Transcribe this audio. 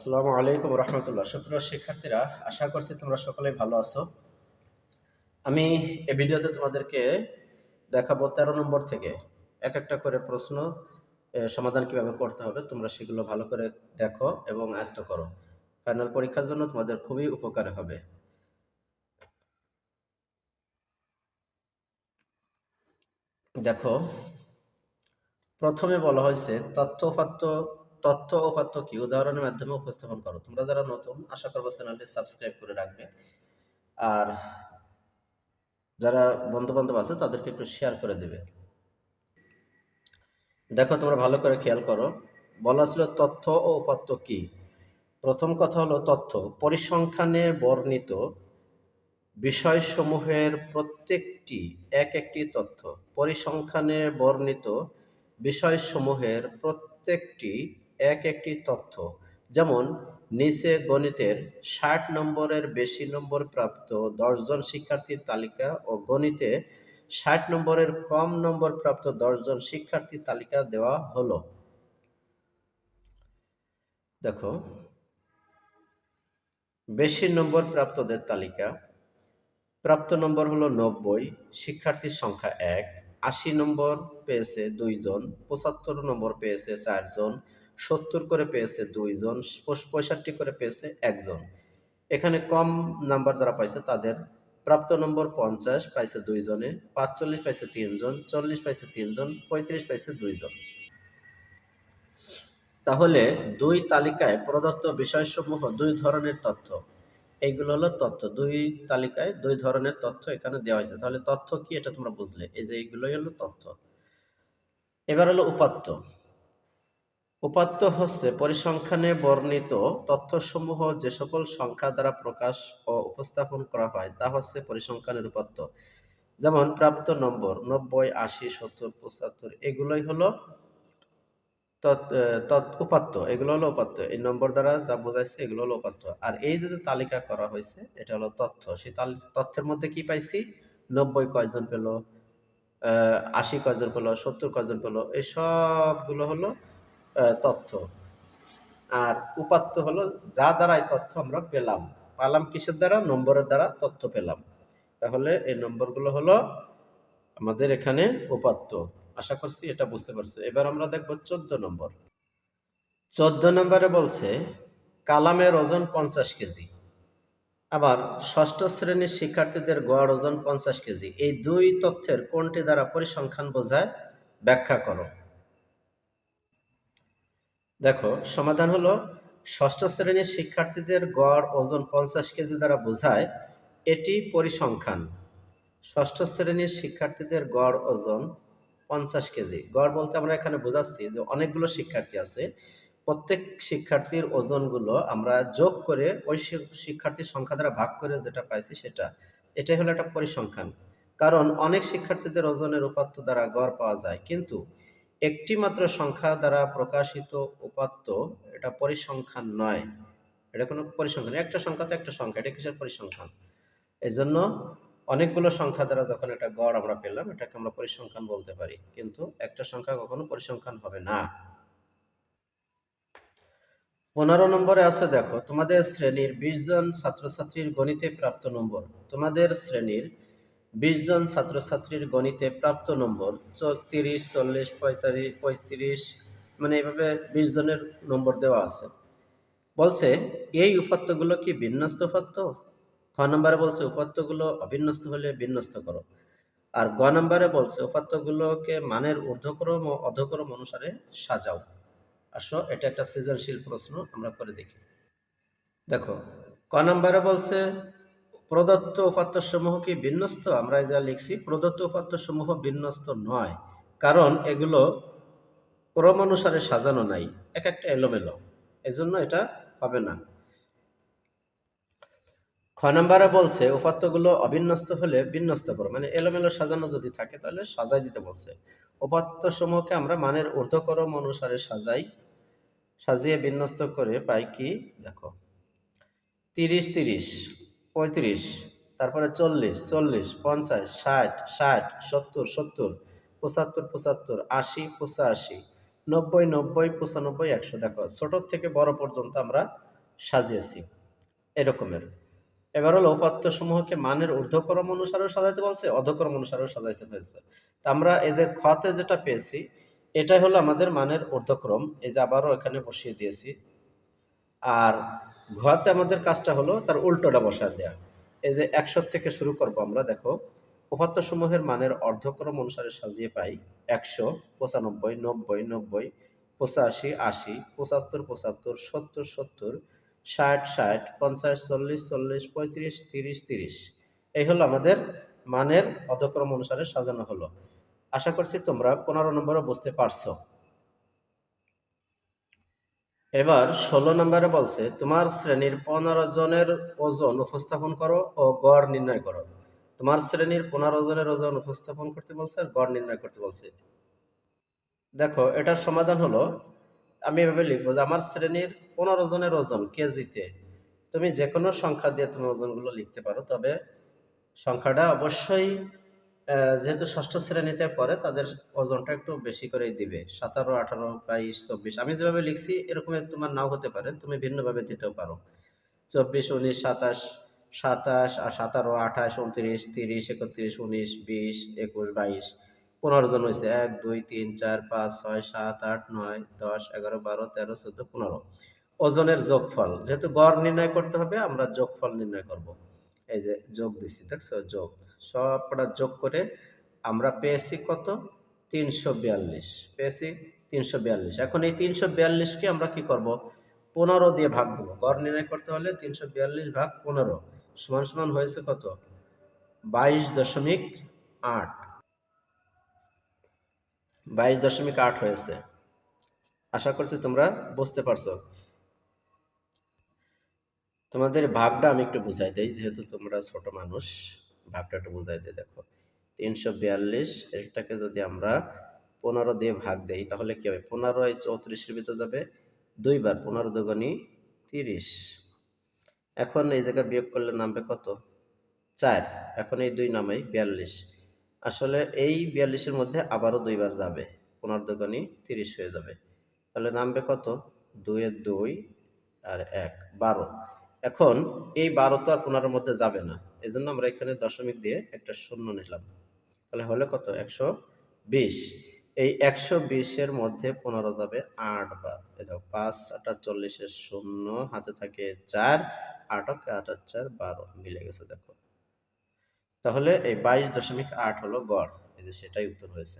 আসসালামু আলাইকুম রহমতুল্লাহ। সুপ্রিয় শিক্ষার্থীরা, আশা করছি তোমরা সকলেই ভালো আছো। আমি এই ভিডিওতে তোমাদেরকে দেখাবো তেরো নম্বর থেকে এক একটা করে প্রশ্ন সমাধান কীভাবে করতে হবে, তোমরা সেগুলো ভালো করে দেখো এবং আয়ত্ত করো। ফাইনাল পরীক্ষার জন্য তোমাদের খুবই উপকার হবে। দেখো, প্রথমে বলা হয়েছে, তথ্য তথ্য উপাত্ত কি উদাহরণের মাধ্যমে উপস্থাপন করো। তোমরা যারা নতুন, আশা করব চ্যানেলটি সাবস্ক্রাইব করে রাখবে। আর যারা বন্ধু বান্ধব আছে, তাদেরকে একটু শেয়ার করে দেবে। দেখো, তোমরা ভালো করে খেয়াল করো। বলা ছিল তথ্য ও উপাত্ত কি প্রথম কথা হলো তথ্য। পরিসংখ্যানে বর্ণিত বিষয়সমূহের প্রত্যেকটি এক একটি তথ্য। পরিসংখ্যানে বর্ণিত বিষয়সমূহের প্রত্যেকটি এক একটি তথ্য। যেমন, নিচে গণিতের ষাট নম্বরের বেশি নম্বর প্রাপ্ত দশজন শিক্ষার্থীর তালিকা ও গণিতে ষাট নম্বরের কম নম্বর প্রাপ্ত দশজন শিক্ষার্থীর তালিকা দেওয়া হলো। দেখো, বেশি নম্বর প্রাপ্তদের তালিকা। প্রাপ্ত নম্বর হলো নব্বই, শিক্ষার্থীর সংখ্যা এক, আশি নম্বর পেয়েছে দুইজন পঁচাত্তর নম্বর পেয়েছে চারজন সত্তর করে পেয়েছে দুইজন পঁয়ষট্টি করে পেয়েছে একজন। এখানে কম নাম্বার যারা পাইছে তাদের প্রাপ্ত নম্বর পঞ্চাশ পাইছে দুইজনে, পাঁচচল্লিশ পাইছে তিনজন, চল্লিশ পাইছে তিনজন, পঁয়ত্রিশ পাইছে দুইজন। তাহলে দুই তালিকায় প্রদত্ত বিষয়সমূহ, দুই ধরনের তথ্য। এইগুলো হলো তথ্য। দুই তালিকায় দুই ধরনের তথ্য এখানে দেওয়া হয়েছে। তাহলে তথ্য কি এটা তোমরা বুঝলে? এই যে এইগুলোই হলো তথ্য। এবার হলো উপাত্ত। উপাত্ত হচ্ছে পরিসংখ্যানে বর্ণিত তথ্যসমূহ যে সকল সংখ্যা দ্বারা প্রকাশ ও উপস্থাপন করা হয়, তা হচ্ছে পরিসংখ্যানের উপাত্ত। যেমন প্রাপ্ত নম্বর নব্বই, আশি, সত্তর, পঁচাত্তর, এগুলোই হলো উপাত্ত, এগুলো হলো উপাত্ত। এই নম্বর দ্বারা যা বোঝাইছে এগুলো হলো উপাত্ত। আর এই যে তালিকা করা হয়েছে, এটা হলো তথ্য। সেই তথ্যের মধ্যে কি পাইছি? নব্বই কয়জন পেল? আশি কয়জন পেল? সত্তর কয়জন পেল? এই সবগুলো হলো তথ্য। আর উপাত্ত হলো, যা দ্বারা এই তথ্য আমরা পেলাম। পালাম কিসের দ্বারা? নম্বরের দ্বারা তথ্য পেলাম। তাহলে এই নম্বরগুলো হলো আমাদের এখানে উপাত্ত। আশা করছি এটা বুঝতে পারছি। এবার আমরা দেখব চোদ্দ নম্বর। চোদ্দ নম্বরে বলছে, কালামের ওজন পঞ্চাশ কেজি। আবার ষষ্ঠ শ্রেণির শিক্ষার্থীদের গড় ওজন পঞ্চাশ কেজি। এই দুই তথ্যের কোনটি দ্বারা পরিসংখ্যান বোঝায়? ব্যাখ্যা করো। দেখো, সমাধান হলো, ষষ্ঠ শ্রেণির শিক্ষার্থীদের গড় ওজন পঞ্চাশ কেজি দ্বারা বোঝায়, এটি পরিসংখ্যান। ষষ্ঠ শ্রেণির শিক্ষার্থীদের গড় ওজন পঞ্চাশ কেজি। গড় বলতে আমরা এখানে বোঝাচ্ছি যে অনেকগুলো শিক্ষার্থী আছে, প্রত্যেক শিক্ষার্থীর ওজনগুলো আমরা যোগ করে ওই শিক্ষার্থীর সংখ্যা দ্বারা ভাগ করে যেটা পাইছি সেটা। এটাই হলো একটা পরিসংখ্যান। কারণ অনেক শিক্ষার্থীদের ওজনের উপাত্ত দ্বারা গড় পাওয়া যায়, কিন্তু একটি মাত্র সংখ্যা দ্বারা প্রকাশিত উপাত্ত, এটা পরিসংখ্যান নয়। এটা কোনো পরিসংখ্যান একটা সংখ্যা তো একটা সংখ্যা, এটা কিসের পরিসংখ্যান? এই জন্য অনেকগুলো সংখ্যা দ্বারা যখন একটা গড় আমরা পেলাম, এটাকে আমরা পরিসংখ্যান বলতে পারি। কিন্তু একটা সংখ্যা কখনো পরিসংখ্যান হবে না। পনেরো নম্বরে আছে, দেখো, তোমাদের শ্রেণির বিশ জন ছাত্রছাত্রীর গণিতে প্রাপ্ত নম্বর। তোমাদের শ্রেণির বিশ জন ছাত্রছাত্রীর গণিতে প্রাপ্ত নম্বর তিরিশ চল্লিশ, পঁয়তাল্লিশ, পঁয়ত্রিশ মানে এইভাবে বিশ জনের নম্বর দেওয়া আছে। বলছে, এই উপাত্তগুলো কি বিন্যস্ত উপাত্ত? খ নম্বরে বলছে, উপাত্তগুলো অবিন্যস্ত হলে বিন্যস্ত করো। আর গ নম্বরে বলছে, উপাত্তগুলোকে মানের ঊর্ধ্বক্রম ও অধক্রম অনুসারে সাজাও। আসো, এটা একটা সৃজনশীল প্রশ্ন, আমরা করে দেখি। দেখো, ক নম্বরে বলছে প্রদত্ত উপাত্তসমূহ কি বিন্যস্ত, আমরা যা লিখছি, প্রদত্ত উপাত্তসমূহ বিন্যস্ত নয়। কারণ এগুলো ক্রম অনুসারে সাজানো নাই। এক একটা এলোমেলো। এজন্য এটা হবে না। খ নম্বরে বলছে, উপাত্তগুলো অবিন্যস্ত হলে বিন্যস্ত করো। মানে এলোমেলো সাজানো যদি থাকে, তাহলে সাজাই দিতে বলছে। উপাত্ত সমূহকে আমরা মানের ঊর্ধ্বক্রম অনুসারে সাজাই, সাজিয়ে বিন্যস্ত করে পাই কি? দেখো। তিরিশ তিরিশ। পঁয়ত্রিশ, তারপরে চল্লিশ চল্লিশ, পঞ্চাশ, ষাট ষাট, সত্তর সত্তর, পঁচাত্তর পঁচাত্তর, আশি, পঁচাশি, নব্বই নব্বই, পঁচানব্বই, একশো। দেখো ছোট থেকে বড় পর্যন্ত আমরা সাজিয়েছি এরকমের। এবার হলো উপাত্ত সমূহকে মানের ঊর্ধ্বক্রম অনুসারেও সাজাইতে বলছে, অধক্রম অনুসারেও সাজাইতে হয়েছে তা আমরা যে খতে যেটা পেয়েছি, এটাই হলো আমাদের মানের ঊর্ধ্বক্রম। এই যে আবারও এখানে বসিয়ে দিয়েছি। আর ঘতে আমাদের কাজটা হলো তার উল্টোটা বসায় দেয়া। এই যে একশো থেকে শুরু করব আমরা, দেখো উপাত্ত সমূহের মানের অর্ধক্রম অনুসারে সাজিয়ে পাই একশো, পঁচানব্বই, নব্বই নব্বই, পঁচাশি, আশি, পঁচাত্তর পঁচাত্তর, সত্তর সত্তর, ষাট ষাট, পঞ্চাশ, চল্লিশ চল্লিশ, পঁয়ত্রিশ, তিরিশ তিরিশ। এই হলো আমাদের মানের অধক্রম অনুসারে সাজানো হলো। আশা করছি তোমরা পনেরো নম্বরও বুঝতে পারছ। এবার ষোলো নম্বরে বলছে, তোমার শ্রেণির পনেরো জনের ওজন উপস্থাপন করো ও গড় নির্ণয় করো। তোমার শ্রেণির পনেরো জনের ওজন উপস্থাপন করতে বলছে আর গড় নির্ণয় করতে বলছে। দেখো, এটার সমাধান হলো, আমি এভাবে লিখব যে আমার শ্রেণির পনেরো জনের ওজন কেজিতে তুমি যে কোনো সংখ্যা দিয়ে তুমি ওজনগুলো লিখতে পারো, তবে সংখ্যাটা অবশ্যই যেহেতু ষষ্ঠ শ্রেণীতে পড়ে, তাদের ওজনটা একটু বেশি করেই দিবে। সতেরো, আঠারো, বাইশ, চব্বিশ। আমি যেভাবে লিখছি, এরকম তোমার নাও হতে পারে, তুমি ভিন্নভাবে দিতেও পারো। চব্বিশ, উনিশ, সাতাশ সাতাশ, আর সতেরো, আঠাশ, উনত্রিশ, তিরিশ, একত্রিশ, উনিশ, বিশ, একুশ, বাইশ। পনেরো জন হয়েছে এক, দুই, তিন, চার, পাঁচ, ছয়, সাত, আট, নয়, দশ, এগারো, বারো, তেরো, চোদ্দ, পনেরো। ওজনের যোগফল। যেহেতু গড় নির্ণয় করতে হবে, আমরা যোগফল নির্ণয় করব। এই যে যোগ দিচ্ছি দেখছ? যোগ। সবটা যোগ করে আমরা পেয়েছি কত? তিনশো বিয়াল্লিশ। পেয়েছি তিনশো বিয়াল্লিশ। এখন এই তিনশো বিয়াল্লিশকে আমরা কি করব? পনেরো দিয়ে ভাগ দেবো। গড় নির্ণয় করতে হলে তিনশো বিয়াল্লিশ ভাগ পনেরো সমান সমান হয়েছে কত? বাইশ দশমিক আট। বাইশ দশমিক আট হয়েছে। আশা করছি তোমরা বুঝতে পারছ। তোমাদের ভাগটা আমি একটু বুঝাই দেই, যেহেতু তোমরা ছোট মানুষ। ভাগটা একটু বুঝাই দিই দেখো। তিনশো বিয়াল্লিশ, এটাকে যদি আমরা পনেরো দিয়ে ভাগ দেই, তাহলে কি হবে? পনেরো এই চৌত্রিশের ভিতরে যাবে, দুইবার পনেরো দুগুণি তিরিশ। এখন এই জায়গায় বিয়োগ করলে নামবে কত? চার। এখন এই দুই নামেই বিয়াল্লিশ। আসলে এই বিয়াল্লিশের মধ্যে আবারও দুইবার যাবে, পনেরো দুগুণি তিরিশ হয়ে যাবে। তাহলে নামবে কত? দুইয়ের দুই আর এক, বারো। এখন এই বারো তো আর পনেরোর মধ্যে যাবে না। এই জন্য আমরা এখানে দশমিক দিয়ে একটা শূন্য নিলাম। তাহলে হলে কত? একশো বিশ। এই একশো বিশের মধ্যে পনেরো যাবে আট বার। এই দেখো, পাঁচ আটার চল্লিশের শূন্য, হাতে থাকে চার আটক আট আট চার বারো, মিলে গেছে দেখো। তাহলে এই বাইশ দশমিক আট হলো গড়। এই যে সেটাই উত্তর হয়েছে।